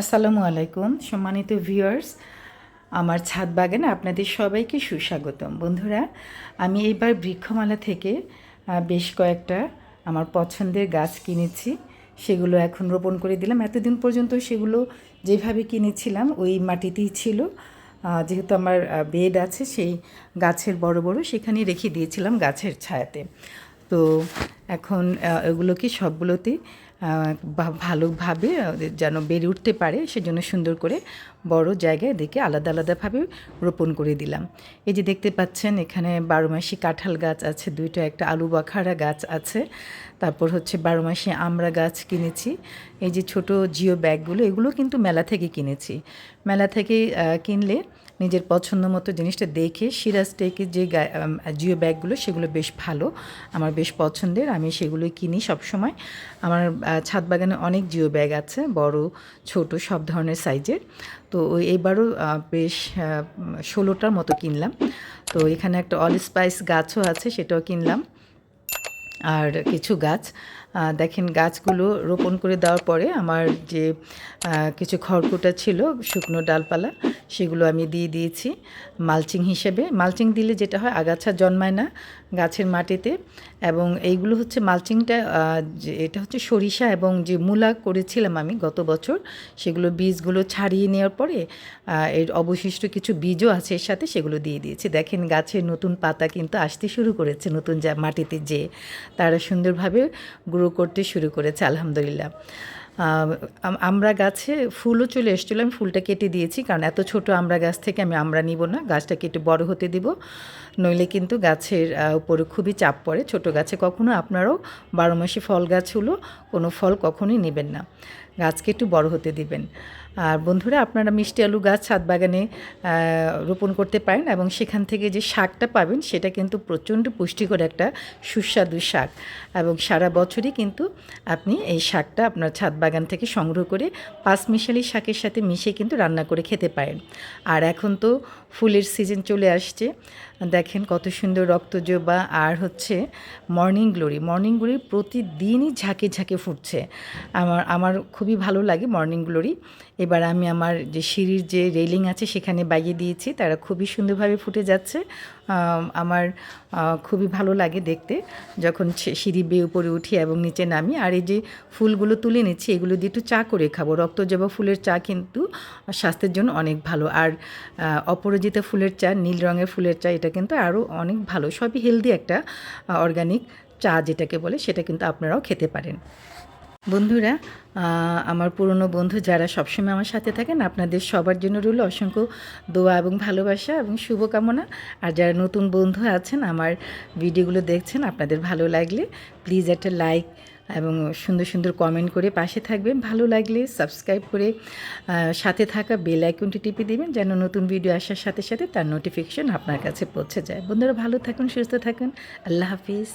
আসসালামু আলাইকুম, সম্মানিত ভিউয়ার্স। আমার ছাদ বাগানে আপনাদের সবাইকে সুস্বাগতম। বন্ধুরা, আমি এইবার বৃক্ষমালা থেকে বেশ কয়েকটা আমার পছন্দের গাছ কিনেছি। সেগুলো এখন রোপণ করে দিলাম। এতদিন পর্যন্ত সেগুলো যেভাবে কিনেছিলাম, ওই মাটিতেই ছিল। যেহেতু আমার বেড আছে, সেই গাছের বড় বড় সেখানেই রেখে দিয়েছিলাম গাছের ছায়াতে। তো এখন এগুলোকে সবগুলোতেই ভালোভাবে যেন বেড়ে উঠতে পারে, সেজন্য সুন্দর করে বড় জায়গায় দেখে আলাদা আলাদাভাবে রোপণ করে দিলাম। এই যে দেখতে পাচ্ছেন, এখানে বারোমাসি কাঁঠাল গাছ আছে, দুইটা, একটা আলু বাখারা গাছ আছে, তারপর হচ্ছে বারোমাসি আমরা গাছ কিনেছি। এই যে ছোট জিও ব্যাগগুলো, এগুলো কিন্তু মেলা থেকে কিনেছি। মেলা থেকে কিনলে নিজের পছন্দ মতো জিনিসটা দেখে সিরাজ টেকের যে জিও ব্যাগগুলো, সেগুলো বেশ ভালো, আমার বেশ পছন্দের, আমি সেগুলোই কিনি সবসময়। আমার ছাদ বাগানে অনেক জিও ব্যাগ আছে, বড়, ছোট, সব ধরনের সাইজের। তো এবারও বেশ ষোলোটার মতো কিনলাম। তো এখানে একটা অল স্পাইস গাছও আছে, সেটাও কিনলাম। আর কিছু গাছ দেখেন গাছগুলো রোপণ করে দেওয়ার পরে আমার যে কিছু খড়কুটা ছিল, শুকনো ডালপালা সেগুলো আমি দিয়ে দিয়েছি মালচিং হিসেবে। মালচিং দিলে যেটা হয়, আগাছা জন্মায় না গাছের মাটিতে এবং এইগুলো হচ্ছে মালচিংটা এটা হচ্ছে সরিষা এবং যে মূলা করেছিলাম আমি গত বছর, সেগুলো বীজগুলো ছাড়িয়ে নেওয়ার পরে এর অবশিষ্ট কিছু বীজও আছে এর সাথে সেগুলো দিয়ে দিয়েছি। দেখেন গাছের নতুন পাতা কিন্তু আসতে শুরু করেছে, নতুন যা মাটিতে যে তারা সুন্দরভাবে গ্রো করতে শুরু করেছে, আলহামদুলিল্লাহ। আহ, আম- আমড়া গাছে ফুলও চলে এসেছিল আমি ফুলটা কেটে দিয়েছি কারণ এত ছোট আমরা গাছ থেকে আমি আমরা নিব না গাছটা কেটে বড় হতে দিব। নইলে কিন্তু গাছের উপরে খুবই চাপ পড়ে। ছোট গাছে কখনো আপনারাও বারো মাসে ফল গাছ হলো, কোনো ফল কখনোই নেবেন না। গাছকে একটু বড় হতে দিবেন। আর বন্ধুরা, আপনারা মিষ্টি আলু গাছ ছাদ বাগানে রোপণ করতে পারেন এবং সেখান থেকে যে শাকটা পাবেন, সেটা কিন্তু প্রচণ্ড পুষ্টিকর একটা সুস্বাদু শাক। এবং সারা বছরই কিন্তু আপনি এই শাকটা আপনার ছাদ বাগান থেকে সংগ্রহ করে পাঁচ মিশালি শাকের সাথে মিশিয়ে কিন্তু রান্না করে খেতে পারেন। আর এখন তো ফুলের সিজন চলে আসছে। দেখেন কত সুন্দর রক্তজবা আর হচ্ছে মর্নিং গ্লোরি। মর্নিং গ্লোরি প্রতিদিনই ঝাঁকে ঝাঁকে ফুটছে। আমার আমার খুবই ভালো লাগে মর্নিং গ্লোরি। এবার আমি আমার যে সিঁড়ির যে রেলিং আছে সেখানে বাইয়ে দিয়েছি। তারা খুবই সুন্দরভাবে ফুটে যাচ্ছে। আমার খুবই ভালো লাগে দেখতে। যখন সিঁড়ি বেয়ে উপরে উঠি এবং নিচে নামি, আর এই যে ফুলগুলো তুলে নিচ্ছি, এগুলো দিয়ে একটু চা করে খাব। রক্তজবা ফুলের চা কিন্তু স্বাস্থ্যের জন্য অনেক ভালো। আর অপরাজিতা ফুলের চা, নীল রঙের ফুলের চা, এটা কিন্তু আরও অনেক ভালো, সবই হেলদি একটা অর্গানিক চা যেটাকে বলে, সেটা কিন্তু আপনারাও খেতে পারেন। বন্ধুরা আমার পুরনো বন্ধু যারা সবসময় আমার সাথে থাকেন, আপনাদের সবার জন্য রইল অসংখ্য দোয়া এবং ভালোবাসা এবং শুভকামনা। আর যারা নতুন বন্ধু আছেন, আমার ভিডিওগুলো দেখছেন, আপনাদের ভালো লাগলে প্লিজ একটা লাইক এবং সুন্দর সুন্দর কমেন্ট করে পাশে থাকবেন। ভালো লাগলে সাবস্ক্রাইব করে সাথে থাকা বেল আইকনটি টিপে দেবেন যেন নতুন ভিডিও আসার সাথে সাথে তার নোটিফিকেশন আপনার কাছে পৌঁছে যায়। বন্ধুরা ভালো থাকুন, সুস্থ থাকুন। আল্লাহ হাফিজ।